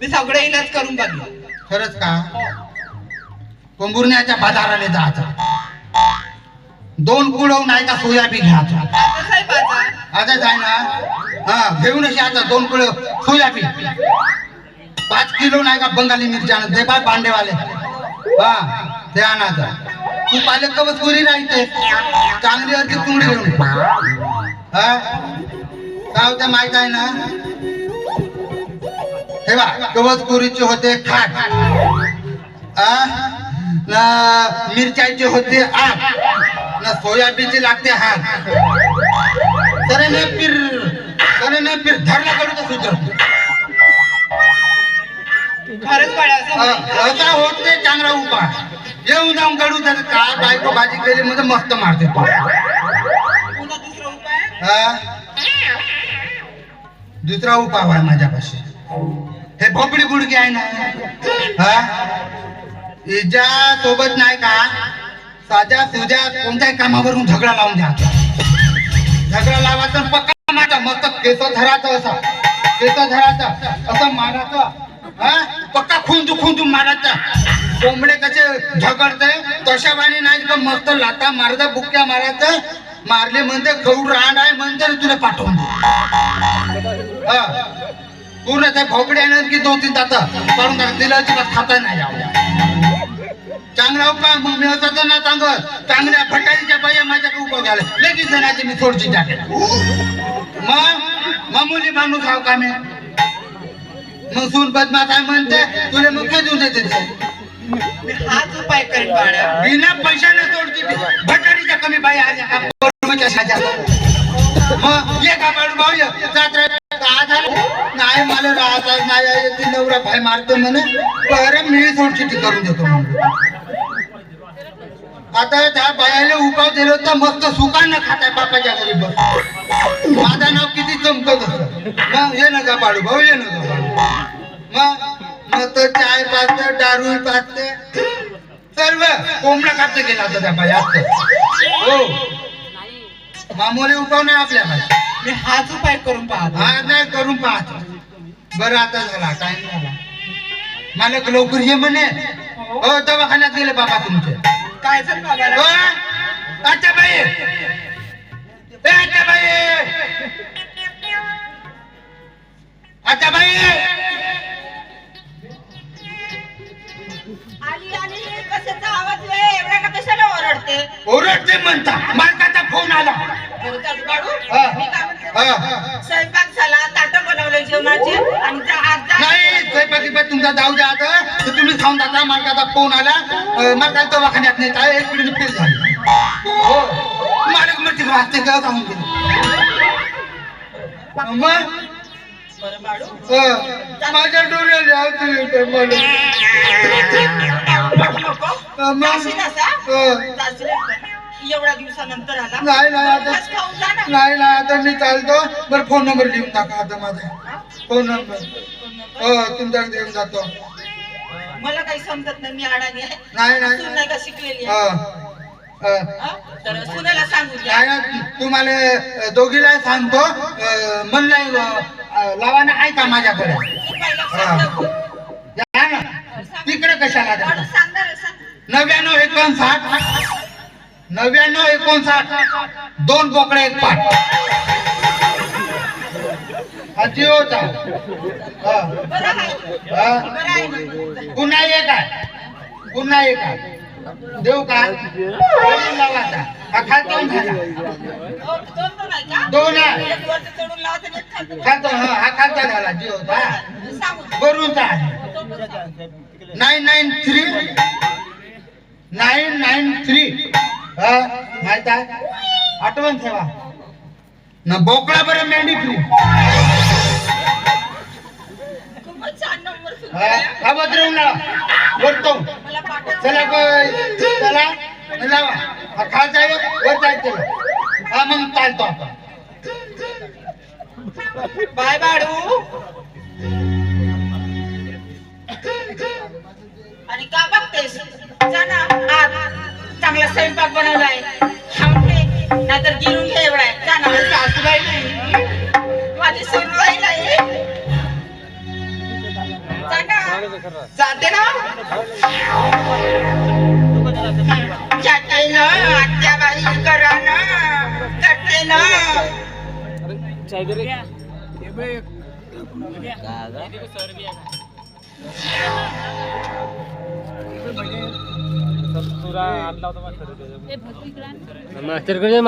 मी सगळं इलाज करून बघलं खरंच का? कंबुरण्याच्या बाजाराला जायचं. दोन कुळव नाही का सोयाबीन घ्यायचं आता आता आहे ना? हा घेऊन अशी आता दोन कुळव सोयाबीन. पाच किलो नाही का बंगाली मिरच्या आणत ते पाय पांडेवाले हा ते आणायचं तू पाले कवच कुरी राहते. चांगली अर्धी कुंडी घेऊन हा? काय होतं माहीत आहे ना? हे बा कवच कुरीचे होते खाट आ? ना मिरच्याचे होते आग ना सोयाबीनचे लागते हात तरे ने फिर तरे ने फिर धरला करू तर सुधर खरंच. असा होत नाही चांगला उपाय येऊन जाऊन गडू तर काय बायको भाजी केली म्हणजे मस्त मारते तो. पुन्हा दुसरा उपाय? हा? दुसरा उपाय आहे माझ्यापाशी. हे भोपडी गुडगी आहे ना? हा? सोबत नाही का? साध्या तुझ्या कोणत्याही कामावरून झगडा लावून द्या. झगडा लावायचा पक्का माझा मस्त केस धरायचं असं. केस धरायचं. असं मारायचं. हा? पक्का खुंदू खुंदू मारायचा. कोंबडे कसे झगडते तशा वाणी नाही तर मस्त लाता मारता बुक्या मारायचं. मारले म्हणते गौड राहणार आहे म्हणते तुला पाठवून दे पूर्ण त्या भोपड्यानं की दोन तीन काढून टाक तिला अजिबात खाता नाही चांगला उपाय मग मी होता ना सांगत चांगल्या फटारीच्या बाया माझ्याकडे उभं घ्यायला. लगेच जणाची मी थोडची टाकेल. मग मामुली माणूस हाव का मी? मग सून बदमात आहे म्हणते तुला मग काय देऊन देते हाच उपाय करेन बिना पैशाने तोडची ती. भटारीच्या कमी बाई आल्या. साजा. मग ये का बाळू भाऊ ये. जात रे. का झालं? नाही मला राहत नाही आहे. ती नवरा भाई मारतो म्हणे बरं मी सोडचिटी करून देतो. आता त्या बायाला उपाव दिलो तर मस्त सुखानं खाताय बापाच्या घरी बस माझं नाव किती चमकत असत मग ये ना का बाळू भाऊ ये ना का बाळू. मग मग तर चाय पाजते दारू पाजते सर्व कोंबडा कापते गेला होता त्या असतं हो मामूली उपाव नाही आपल्या मी हाच उपाय करून पाहतो हा नाही करून पाहतो बरं आता झाला काय झाला. मला लवकर ये म्हणे. हो दवाखान्यात गेले बाबा तुमचे. काय झालं हो बाबाला? अच्छा बाई ए अच्छा बाई अच्छा बाई आली आली. कशाचा आवाज का कशाला ओरडते? ओरडते म्हणता. मालकाचा फोन आला. बरं चालू काढू हा. मी काय म्हणते? हा. स्वयंपाक झाला ताट बनवले जेवणाचे आणि जा आज जा नाही स्वयंपाकी तुमचा जाऊ द्या आता. तर तुम्ही खाऊन टाका मालकाचा फोन आला. अं, मालकाला दवाखान्यात नाही. काय एक पिढी झाली हो. मालक म्हणते वाचते का सांगून गेले. मग बरं बाळू अं, माझ्या डोळ्याला हात येते मला रडू नको. अं, मग जाशील असा? अं, जाशील. एकदा. एवढ्या दिवसानंतर आला. नाही नाही आता बस खाऊन जा ना. नाही नाही आता मी चालतो. बरं फोन नंबर लिहून टाका आता माझा. फोन नंबर हो तुमच्याकडे देऊन जातो. मला काही समजत नाही मी अडाणी आहे. नाही नाही सून नाही. का शिकलेली हा आहे? हा. हा? तर सुनेला सांगू द्या. नाही ना, तुम्हाला अ, दोघीला सांगतो. अ, म्हणलं अ, लावाना आहे का माझ्याकडे? तू काही लक्षात नको. या ना. तिकडे कशाला बाळू जाता? सांगणार आहे, सांग. नव्याण्णव एकोणसाठ. नव्याण्णव एकोणसाठ दोन बोकडे एक पाठ. हा जिओचा पुन्हा एक आहे. पुन्हा एक आहे. देऊ का? दोन लावायचा हा खातो झाला. दोन आहे. खातो हा हा खालचा झाला जिओचा सांगू आहे. Nine nine three. Nine nine three. माहीत आहे? आठवण ठेवा. न बोकळा बरं मेंढी फ्री हा वरतो. चला चला. लावा. हा खालचा आहे वर जायचं हा मग चालतो आपण. बाय बाळू. आणि का बघतेस? जा ना. चांगला स्वयंपाक बनवलाय. खाऊन नाहीतर गिरून घे एवढा. माझी सासूबाई नाही. माझी सुनबाई नाही. जाते ना. जाते ना आत्या बाई करा ना. करते ना. मास्टरकडे